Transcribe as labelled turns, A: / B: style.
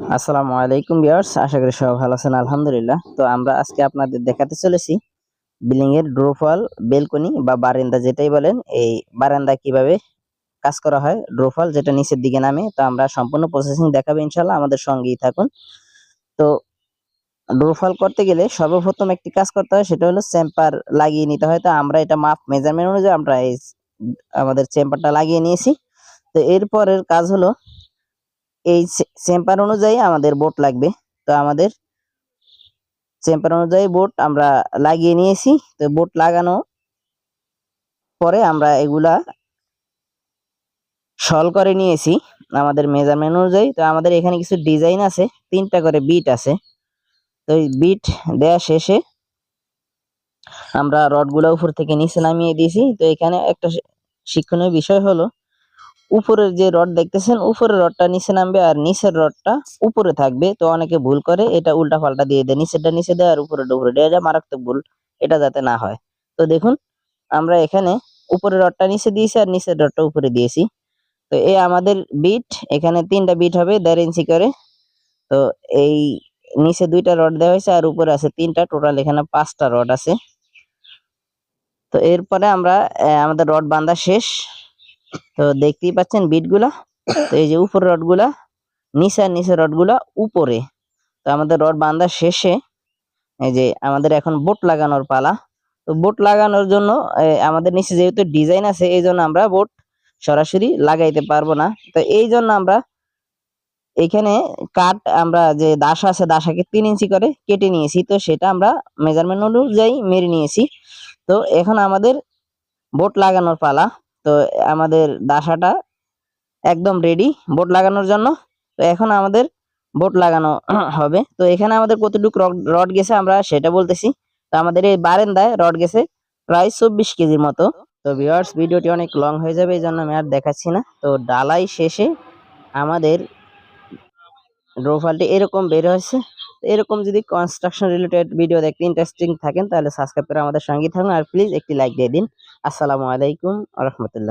A: আসসালামু আলাইকুম ভিউয়ার্স, আশা করি সবাই ভালো আছেন, আলহামদুলিল্লাহ। তো আমরা আজকে আপনাদের দেখাতে চলেছি বিল্ডিং এর ড্রোফল, বেলকনি বা বারান্দা যেটাই বলেন, এই বারান্দা কীভাবে কাজ করা হয়, ড্রোফল যেটা নিচের দিকে নামে, তো আমরা সম্পূর্ণ প্রসেসিং দেখাবো ইনশাল্লাহ আমাদের সঙ্গেই থাকুন। তো ড্রোফল করতে গেলে সর্বপ্রথম একটি কাজ করতে হয়, সেটা হলো চেম্পার লাগিয়ে নিতে হয়। তো আমরা এটা মাপ মেজারমেন্ট অনুযায়ী আমরা এই আমাদের চেম্পারটা লাগিয়ে নিয়েছি। তো এরপরের কাজ হলো এই চেম্পার অনুযায়ী আমাদের বোট লাগবে। তো আমাদের চেম্পার অনুযায়ী বোট আমরা লাগিয়ে নিয়েছি। তো বোট লাগানো পরে আমরা এগুলা সল করে নিয়েছি আমাদের মেজারমেন্ট অনুযায়ী। তো আমাদের এখানে কিছু ডিজাইন আছে, তিনটা করে বিট আছে। তো এই বিট দেয়া শেষে আমরা রডগুলো উপর থেকে নিচে নামিয়ে দিয়েছি। তো এখানে একটা শিক্ষণীয় বিষয় হলো উপরের যে রড দেখতেছেন, উপরের রডটা নিচে নামবে আর নিচের রডটা উপরে থাকবে। তো অনেকে ভুল করে, এটা উল্টা পাল্টা দিয়ে দেয়, নিচেরটা নিচে দেয় আর উপরেরটা উপরে দেয়। এটা মারাত্মক ভুল, এটা যাতে না হয়। তো দেখুন, আমরা এখানে উপরের রডটা নিচে দিয়েছি আর নিচের রডটা উপরে দিয়েছি। তো এই আমাদের বিট, এখানে তিনটা বিট হবে দেড় ইঞ্চি করে। তো এই নিচে দুইটা রড দেওয়া হয়েছে আর উপরে আছে তিনটা, টোটাল এখানে পাঁচটা রড আছে। তো এরপরে আমরা আমাদের রড বাঁধা শেষ। তো দেখতেই পাচ্ছেন বিটগুলা তো এই যে উপরের রডগুলা নিচে আর নিচের রডগুলা উপরে। তো আমাদের রড বাঁধা শেষে এই যে আমাদের এখন বোট লাগানোর পালা। তো বোট লাগানোর জন্য আমাদের নিচে যেহেতু ডিজাইন আছে, এই জন্য আমরা বোট সরাসরি লাগাইতে পারব না। তো এই জন্য আমরা এখানে কাঠ, আমরা যে দাসা আছে, দাসাকে তিন ইঞ্চি করে কেটে নিয়েছি। তো সেটা আমরা মেজারমেন্ট অনুযায়ী মেরে নিয়েছি। তো এখন আমাদের বোট লাগানোর পালা। তো আমাদের দাসাটা একদম রেডি বোট লাগানোর জন্য। তো এখন আমাদের বোট লাগানো হবে। তো এখানে আমাদের কতটুকু রড গেছে আমরা সেটা বলতেছি। তো আমাদের এই বারেন্দায় রড গেছে প্রায় চব্বিশ কেজির মতো। তো ভিউয়ার্স ভিডিওটি অনেক লং হয়ে যাবে, এই জন্য আমি আর দেখাচ্ছি না। তো ডালাই শেষে আমাদের ড্রোফালটি এরকম বের হয়েছে। এরকম যদি কনস্ট্রাকশন রিলেটেড ভিডিও দেখতে ইন্টারেস্টিং থাকেন, তাহলে সাবস্ক্রাইব করে আমাদের সঙ্গে থাকুন। আর প্লিজ একটি লাইক দিয়ে দিন। আসসালামু আলাইকুম রহমতুল্লাহ।